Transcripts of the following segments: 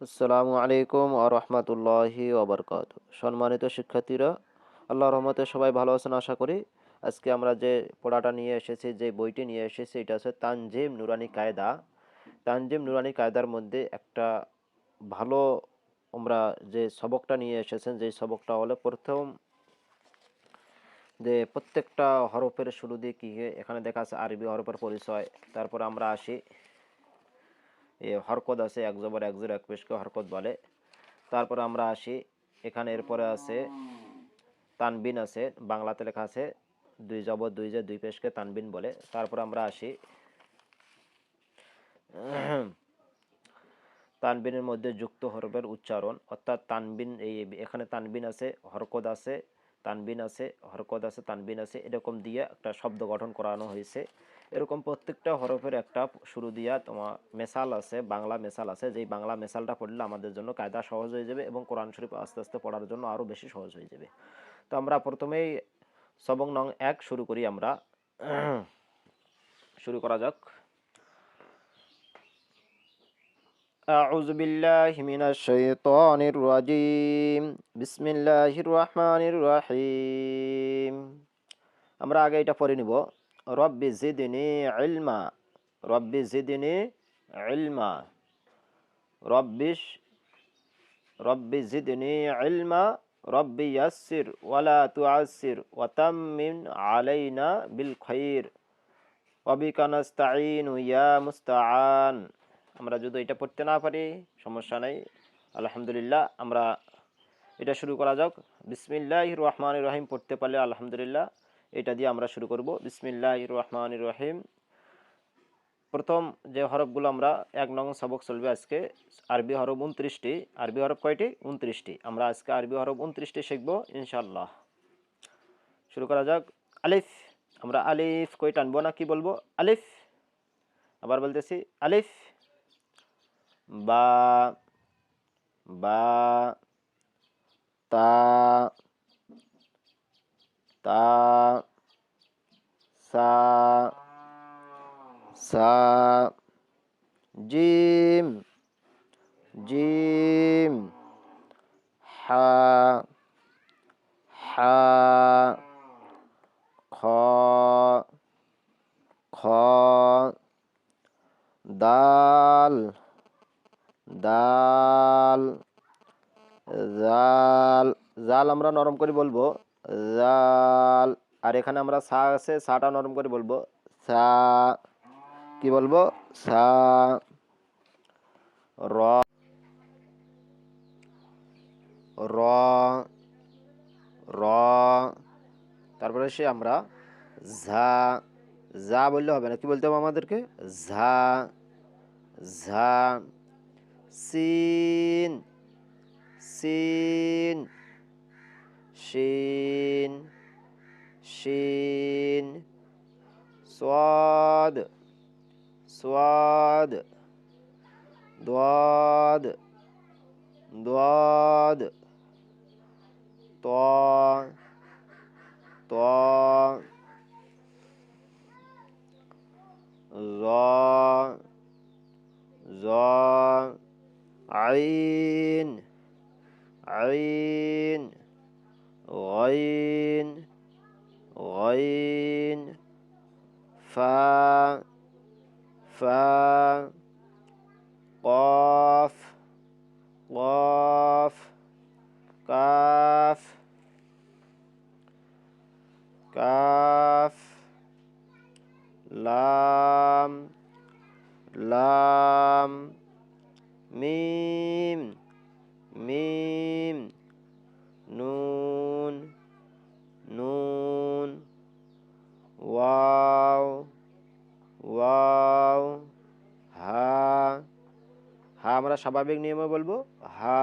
আসসালামু আলাইকুম আ রহমতুল্লাহি ওবরকাত সম্মানিত শিক্ষার্থীরা আল্লাহ রহমতে সবাই ভালো আছেন আশা করি। আজকে আমরা যে পড়াটা নিয়ে এসেছি, যে বইটি নিয়ে এসেছি, এটা হচ্ছে তানজিম নুরানি কায়দা। তানজিম নুরানি কায়দার মধ্যে একটা ভালো আমরা যে সবকটা নিয়ে এসেছেন, যে সবকটা হলো প্রথম যে প্রত্যেকটা হরফের শুরু দিয়ে কী এখানে দেখা আছে আরবি হরফের পরিচয়। তারপর আমরা আসি। হরকত আছে, এক জবর এক জোর এক পেশকে হরকত বলে। তারপরে আমরা আসি, এখানে এরপরে আছে তানবিন আছে, বাংলাতে লেখা আছে, দুই জবর দুই যে দুই পেশকে তানবিন বলে। তারপর আমরা আসি, তানবিনের মধ্যে যুক্ত হরফের উচ্চারণ, অর্থাৎ তানবিন এই এখানে তানবিন আছে, হরকত আছে তানবিন আছে, হরকত আছে, তানবিন আছে, এরকম দিয়ে একটা শব্দ গঠন করানো হয়েছে। এরকম প্রত্যেকটা হরফের একটা শুরু দিয়া তোমার মেসাল আছে, বাংলা মেসাল আছে, যেই বাংলা মেসালটা পড়লে আমাদের জন্য কায়দা সহজ হয়ে যাবে এবং কোরআন শরীফ আস্তে আস্তে পড়ার জন্য আরও বেশি সহজ হয়ে যাবে। তো আমরা প্রথমেই সবং নং এক শুরু করি আমরা। শুরু করা যাক। أعوذ بالله من الشيطان الرجيم بسم الله الرحمن الرحيم আমরা আগে এটা পড়ে নিব রব্বি জিদনি ইলমা রব্বি জিদনি ইলমা রব্বিশ রব্বি জিদনি ইলমা রব্বি ইয়াসসির ওয়ালা তুআসসির ওয়া তাম্মিম আলাইনা বিল খাইর ওয়াবিকা নাস্তাঈনু ইয়া মুস্তাআন আমরা যদি এটা পড়তে না পারি, সমস্যা নাই। আলহামদুলিল্লাহ, আমরা এটা শুরু করা যাক। বিসমিল্লাহ রহমান রহিম পড়তে পারলে আলহামদুলিল্লাহ, এটা দিয়ে আমরা শুরু করব। বিসমিল্লাহ রহমান রহিম প্রথম যে হরফগুলো আমরা এক নং সবক চলবে আজকে, আরবি হরফ উনত্রিশটি। আরবি হরফ কয়টি? উনত্রিশটি। আমরা আজকে আরবি হরফ উনত্রিশটি শিখব ইনশাল্লাহ শুরু করা যাক। আলিফ, আমরা আলিফ কই টানবো না কি বলব? আলিফ, আবার বলতেছি আলিফ। বা বা তা তা সা সা জিম জিম হা হা খ খ দাল দাল, জাল জাল আমরা নরম করে বলব। জাল, আর এখানে আমরা সা আছে, সাটা নরম করে বলব। সা, কি বলব? সা, র র র, তারপরে সে আমরা ঝা যা বললে হবে না, কি বলতে হবে আমাদেরকে? ঝা ঝা सीन् सीन् शीन् शीन स्वाद स्वाद द्वाद द्वाद त्वा त्वा غين غين فا فا قاف قاف كاف كاف لام لام ميم ميم স্বাভাবিক নিয়মে বলব, হা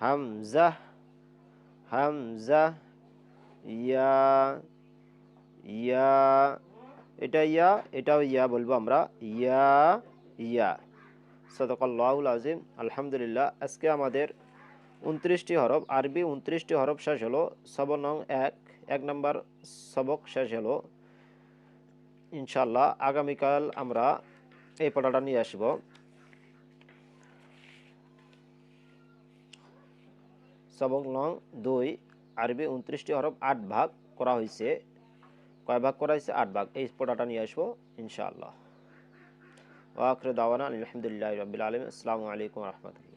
হামজা হামজা ইয়া ইয়া, এটা ইয়া, এটাও ইয়া বলব আমরা, ইয়া ইয়া। সদকাল্লাহুল আজিম আলহামদুলিল্লাহ। আজকে আমাদের উনত্রিশটি হরফ, আরবি উনত্রিশটি হরফ শেষ হলো সব নং এক এক নম্বর সবক শেষ হলো। ইনশাল্লাহ আগামীকাল আমরা এই পড়াটা নিয়ে আসব। সবক লং দুই, আরবি উনত্রিশটি হরফ আট ভাগ করা হয়েছে কয় ভাগ করা হয়েছে আট ভাগ। এই পোটাটা নিয়ে আসব, ইনশাআল্লাহ। ওয়াকরে দাওয়ানা আলহামদুলিল্লাহ রবিল আলম আসসালামু আলাইকুম রহমতুল্লাহ।